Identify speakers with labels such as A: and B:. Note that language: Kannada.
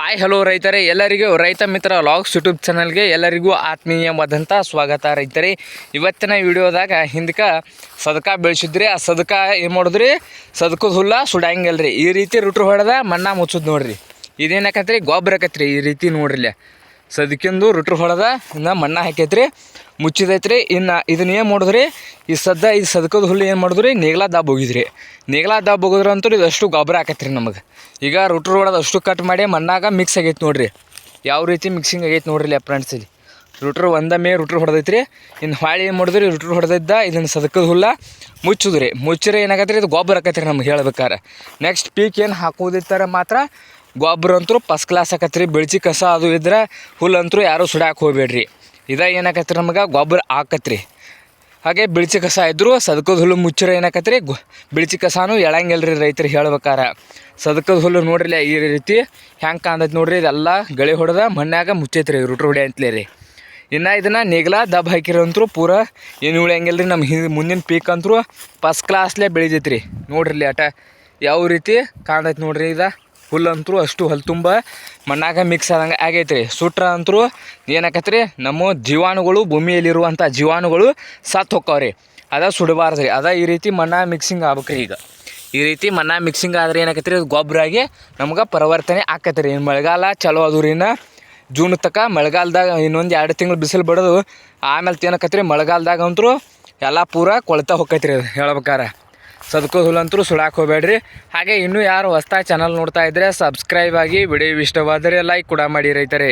A: ಹಾಯ್ ಹಲೋ ರೈತರೇ. ಎಲ್ಲರಿಗೂ ರೈತ ಮಿತ್ರ ಲಾಗ್ಸ್ ಯೂಟ್ಯೂಬ್ ಚಾನಲ್ಗೆ ಎಲ್ಲರಿಗೂ ಆತ್ಮೀಯವಾದಂಥ ಸ್ವಾಗತ ರೈತರೇ. ಇವತ್ತಿನ ವಿಡಿಯೋದಾಗ ಹಿಂದಕ್ಕೆ ಸದಕ ಬೆಳೆಸಿದ್ರಿ, ಆ ಸದಕ ಏನು ಮಾಡಿದ್ರಿ? ಸದಕದ ಹುಲ್ಲ ಸುಡಂಗಿಲ್ಲ ಈ ರೀತಿ ರುಟ್ರು ಹೊಡೆದ ಮಣ್ಣ ಮುಚ್ಚುದು ನೋಡ್ರಿ. ಇದೇನಾಕತ್ರಿ ಗೊಬ್ಬರ ಆಕತ್ರಿ ಈ ರೀತಿ ನೋಡ್ರಿ ಸದಕಿಂದು ರುಟ್ರು ಹೊಡೆದ ಇನ್ನು ಮಣ್ಣ ಹಾಕೈತ್ರಿ, ಮುಚ್ಚಿದೈತ್ರಿ. ಇನ್ನು ಇದನ್ನ ಏನು ಮಾಡಿದ್ರಿ? ಈ ಸದ್ದ ಈ ಸದಕದ ಹುಲ್ಲು ಏನು ಮಾಡಿದ್ರಿ? ನೇಗ್ಲ ದಾಬ್ ಹೋಗಿದ್ರಿ. ನೇಗ್ಲ ದಾಬ್ ಹೋಗಿದ್ರಂತೂ ಅಷ್ಟು ಗೊಬ್ಬರ ಹಾಕತ್ರಿ ನಮಗೆ. ಈಗ ರುಟ್ರು ಹೊಡೆದು ಅಷ್ಟು ಕಟ್ ಮಾಡಿ ಮಣ್ಣಾಗ ಮಿಕ್ಸ್ ಆಗೈತೆ ನೋಡ್ರಿ. ಯಾವ ರೀತಿ ಮಿಕ್ಸಿಂಗ್ ಆಗೈತೆ ನೋಡ್ರಿ ಫ್ರೆಂಡ್ಸ್ ಇಲ್ಲಿ. ರುಟ್ರು ಮೇ ರುಟ್ರು ಹೊಡೆದೈತ್ರಿ. ಇನ್ನು ಹಾಳಿ ಏನು ಮಾಡಿದ್ರಿ? ರುಟ್ರು ಹೊಡೆದಿದ್ದ ಇದನ್ನು ಸದಕದ ಹುಲ್ಲ ಮುಚ್ಚುದ್ರಿ. ಮುಚ್ಚಿದ್ರೆ ಏನಾಗತ್ರಿ? ಇದು ಗೊಬ್ಬರ ಆಕತ್ರಿ ನಮ್ಗೆ ಹೇಳ್ಬೇಕಾರೆ. ನೆಕ್ಸ್ಟ್ ಪೀಕ್ ಏನು ಹಾಕೋದಿತ್ತಾರೆ ಮಾತ್ರ? ಗೊಬ್ಬರ ಅಂತೂ ಫಸ್ಟ್ ಕ್ಲಾಸ್ ಆಕತ್ರಿ ಬೆಳ್ಚಿ ಕಸ ಅದು ಇದ್ರೆ ಹುಲ್ಲಂತೂ ಯಾರೂ ಸುಡಾಕೆ ಹೋಗ್ಬೇಡ್ರಿ. ಇದ ಏನಾಕತ್ರಿ ನಮಗೆ? ಗೊಬ್ಬರ ಆಕತ್ರಿ ಹಾಗೆ ಬಿಳ್ಚಿ ಕಸ ಇದ್ದರೂ ಸದಕದ ಹುಲ್ಲು ಮುಚ್ಚಿರ ಏನಾಕತ್ರಿ? ಗೊ ಬಿಳಿಚಿ ಕಸಾನು ಎಳಂಗಿಲ್ರಿ ರೈತರು ಹೇಳ್ಬೇಕಾರ. ಸದಕದ ಹುಲ್ಲು ನೋಡ್ರಿ ಈ ರೀತಿ ಹೆಂಗೆ ಕಾಣ್ತೈತೆ ನೋಡ್ರಿ? ಇದೆಲ್ಲ ಗಳಿ ಹೊಡೆದ ಮಣ್ಣಾಗ ಮುಚ್ಚೈತ್ರಿ ರುಟ್ರ ಹೊಡೆ ಅಂತಲೇ ರೀ. ಇನ್ನು ಇದನ್ನು ನೆಗಲ ದಬ್ ಹಾಕಿರಂತರೂ ಪೂರ ಏನು ಉಳಿಯಂಗಿಲ್ಲ ರೀ ನಮ್ಮ ಹಿಂದೆ ಮುಂದಿನ ಪೀಕ್ ಅಂತರೂ ಫಸ್ಟ್ ಕ್ಲಾಸ್ಲೇ ಬೆಳಿತೈತ್ರಿ. ರೀ ನೋಡ್ರಿ ಅಟ. ಯಾವ ರೀತಿ ಕಾಣ್ತೈತೆ ನೋಡ್ರಿ ಇದು? ಹುಲ್ಲಂತರೂ ಅಷ್ಟು ಹೊಲ್ ತುಂಬ ಮಣ್ಣಾಗ ಮಿಕ್ಸ್ ಆದಂಗೆ ಆಗೈತೆ ರೀ ಸುಟ್ರ ಅಂತರೂ ಏನಾಕತ್ರಿ, ನಮ್ಮ ಜೀವಾಣುಗಳು ಭೂಮಿಯಲ್ಲಿರುವಂಥ ಜೀವಾಣುಗಳು ಸತ್ತು ಹೋಕ್ಕವ್ರಿ. ಅದ ಸುಡಬಾರ್ದು ರೀ ಅದ ಈ ರೀತಿ ಮಣ್ಣ ಮಿಕ್ಸಿಂಗ್ ಆಗ್ಬೇಕ್ರಿ ಈಗ. ಈ ರೀತಿ ಮಣ್ಣ ಮಿಕ್ಸಿಂಗ್ ಆದ್ರೆ ಏನಾಕತ್ರಿ, ಅದು ಗೊಬ್ಬರ ಆಗಿ ನಮ್ಗೆ ಪರಿವರ್ತನೆ ಆಕತ್ತೆ ರೀ ಮಳೆಗಾಲ ಚಲೋ ಅದು ರೀ ಇನ್ನು ಜೂನ್ ತಕ ಮಳೆಗಾಲದಾಗ ಇನ್ನೊಂದು ಎರಡು ತಿಂಗಳು ಬಿಸಿಲು ಬಡದು, ಆಮೇಲೆ ಏನಕತ್ರಿ, ಮಳೆಗಾಲದಾಗ ಅಂತೂ ಎಲ್ಲ ಪೂರ ಕೊಳ್ತಾ ರೀ ಅದು ಹೇಳ್ಬೇಕಾರೆ. ಸದ್ಕೋ ಹುಲ್ಲಂತರೂ ಸುಳಾಕ್ ಹೋಗ್ಬೇಡ್ರಿ. ಹಾಗೆ ಇನ್ನೂ ಯಾರು ಹೊಸ್ತಾಗಿ ಚಾನಲ್ ನೋಡ್ತಾ ಇದ್ದರೆ ಸಬ್ಸ್ಕ್ರೈಬ್ ಆಗಿ ವಿಡಿಯೋ ಇಷ್ಟವಾದರೆ ಲೈಕ್ ಕೂಡ ಮಾಡಿ ರೈತರೇ.